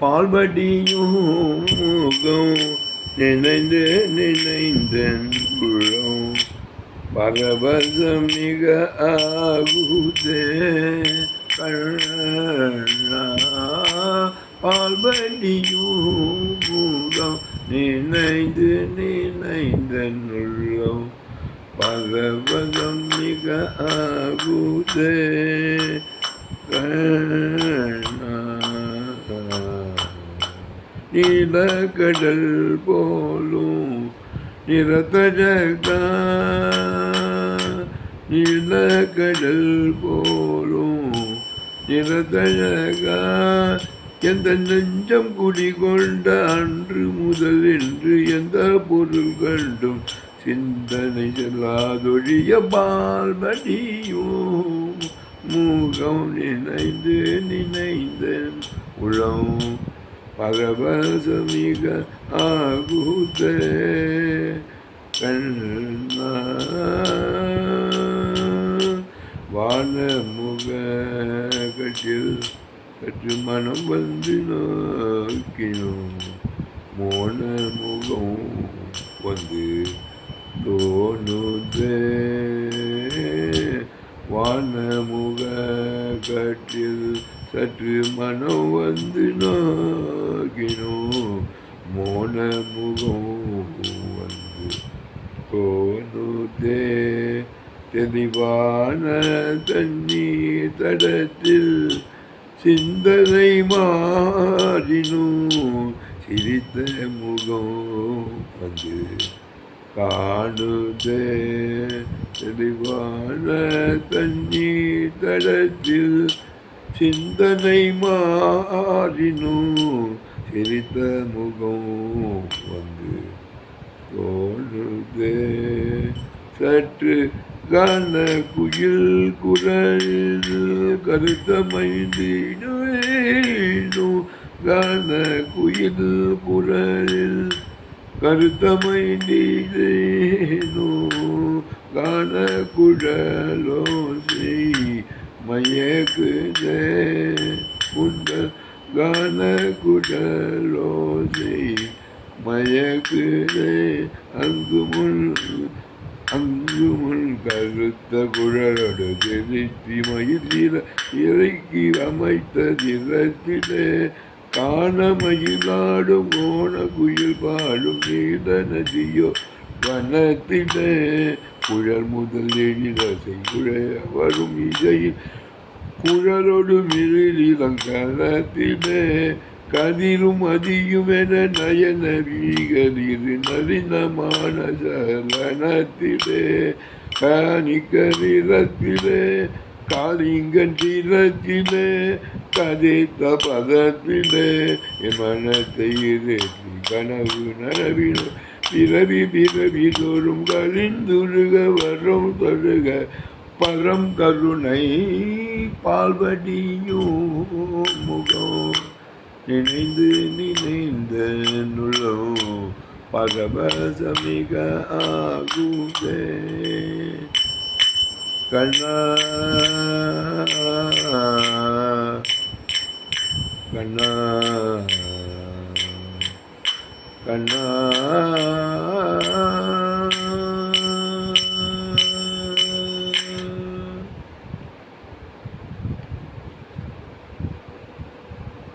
பால்படியும் முகம் நினைந்து நினைந்தன் உள்ளம் பரவசம் மிக ஆகுதே. கண்ணா பால்படியும் முகம் நினைந்து நினைந்தன் உள்ளம் பரவசம் மிக ஆகுதே. நீலக்கடல் போலும் நிறத்தழக. நீலக்கடல் போலும் நிறத்தழக. எந்த நெஞ்சம் குடிகொண்ட அன்று முதல் என்று எந்த பொருள் கண்டும் சிந்தனை செல்லாதொழிய பால்மடியும். மூகம் நினைந்து நினைந்தேன் உளம் பரவசமிக ஆகுதே கண்ணா வானமுக கட்டில் கற்று மனம் வந்து நோக்கினோம் மோன முகம் வந்து தோணுதே வானமுக கட்டில் சற்று மனம் வந்து நாகினோ மோன முகம் வந்து தோணுதே தெளிவான தண்ணீர் தடத்தில் சிந்தனை மாறினும் சிரித்த முகம் வந்து காணுதே தெளிவான தண்ணீர் தடத்தில் சிந்தனை மாறினும் சிரித்த முகம் வந்து தோணுதே சற்று கன குயில் குரல் கருத்தமைந்தினு கன குயில் குரலில் கருத்தமைந்தினு கன செய் மயக்குதே உண்ட கன குழலோசை மயக்குதே அங்கு முன் அங்கு முன் கருத்த குழலோடு திருத்தி மயில் இறக்கி அமைத்த திறத்திலே காண மயிலாடும் ஓண குயில் பாடும் நீத நதியோ வனத்திலே. குழல் முதல் எழிலசை குழைய வரும் இசையில். குழலோடு மிருளிலங்கலத்திலே கதிரும் அதியும் என நயன வீகதிர் நளினமான சலனத்திலே காணிக்க காளிங்கன் தீரத்திலே கதைத்த பதத்திலே என் மனத்தை இருத்தி கனவு நனவினோ பிறவி பிறவி தோறும் கலிந்துருக வரும் தொழுக. பரம் கருணை பால்வடியும் முகம் நினைந்து நினைந்த நுழோ பரபசமிக ஆகுதே. கண்ணா கண்ணா. கண்ணா.